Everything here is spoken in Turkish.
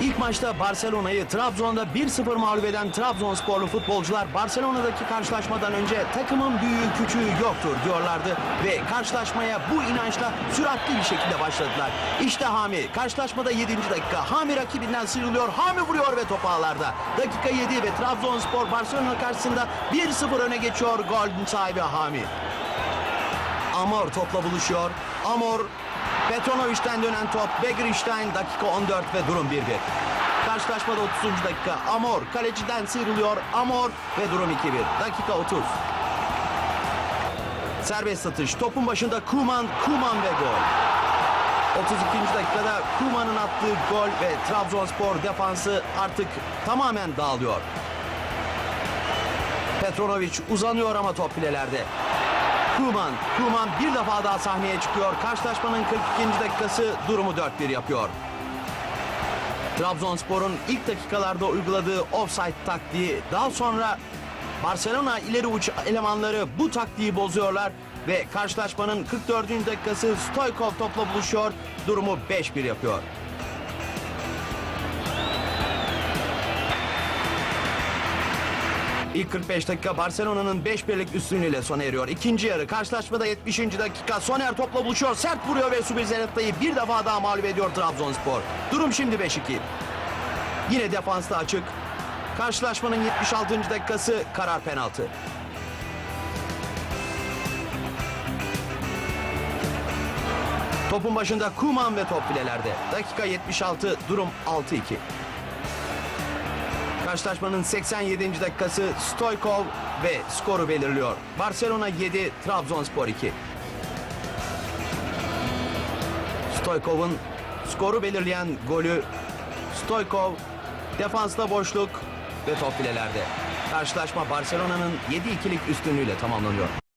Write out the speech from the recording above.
İlk maçta Barcelona'yı Trabzon'da 1-0 mağlup eden Trabzonsporlu futbolcular Barcelona'daki karşılaşmadan önce takımın büyüğü küçüğü yoktur diyorlardı ve karşılaşmaya bu inançla süratli bir şekilde başladılar. İşte Hami karşılaşmada 7. dakika Hami rakibinden sıyrılıyor Hami vuruyor ve top ağlarda. Dakika 7 ve Trabzonspor Barcelona karşısında 1-0 öne geçiyor golün sahibi Hami. Amor topla buluşuyor. Amor Petronovic'den dönen top Begiristain dakika 14 ve durum 1-1. Karşılaşmada 30. dakika Amor kaleciden sıyrılıyor. Amor ve durum 2-1. Dakika 30. Serbest atış. Topun başında Kuman, Kuman ve gol. 32. dakikada Kuman'ın attığı gol ve Trabzonspor defansı artık tamamen dağılıyor. Petronovic uzanıyor ama top filelerde. Kuman, Kuman bir defa daha sahneye çıkıyor. Karşılaşmanın 42. dakikası durumu 4-1 yapıyor. Trabzonspor'un ilk dakikalarda uyguladığı offside taktiği daha sonra Barcelona ileri uç elemanları bu taktiği bozuyorlar ve karşılaşmanın 44. dakikası Stoykov topla buluşuyor. Durumu 5-1 yapıyor. İlk 45 dakika Barcelona'nın 5 birlik üstünlüğüyle sona eriyor. İkinci yarı karşılaşmada 70. dakika Soner topla buluşuyor. Sert vuruyor ve Subizeretta'yı bir defa daha mağlup ediyor Trabzonspor. Durum şimdi 5-2. Yine defansta açık. Karşılaşmanın 76. dakikası karar penaltı. Topun başında Kuman ve top filelerde. Dakika 76 durum 6-2. Karşılaşmanın 87. dakikası Stoykov ve skoru belirliyor. Barcelona 7, Trabzonspor 2. Stoykov'un skoru belirleyen golü Stoykov defansta boşluk ve top filelerde. Karşılaşma Barcelona'nın 7-2'lik üstünlüğüyle tamamlanıyor.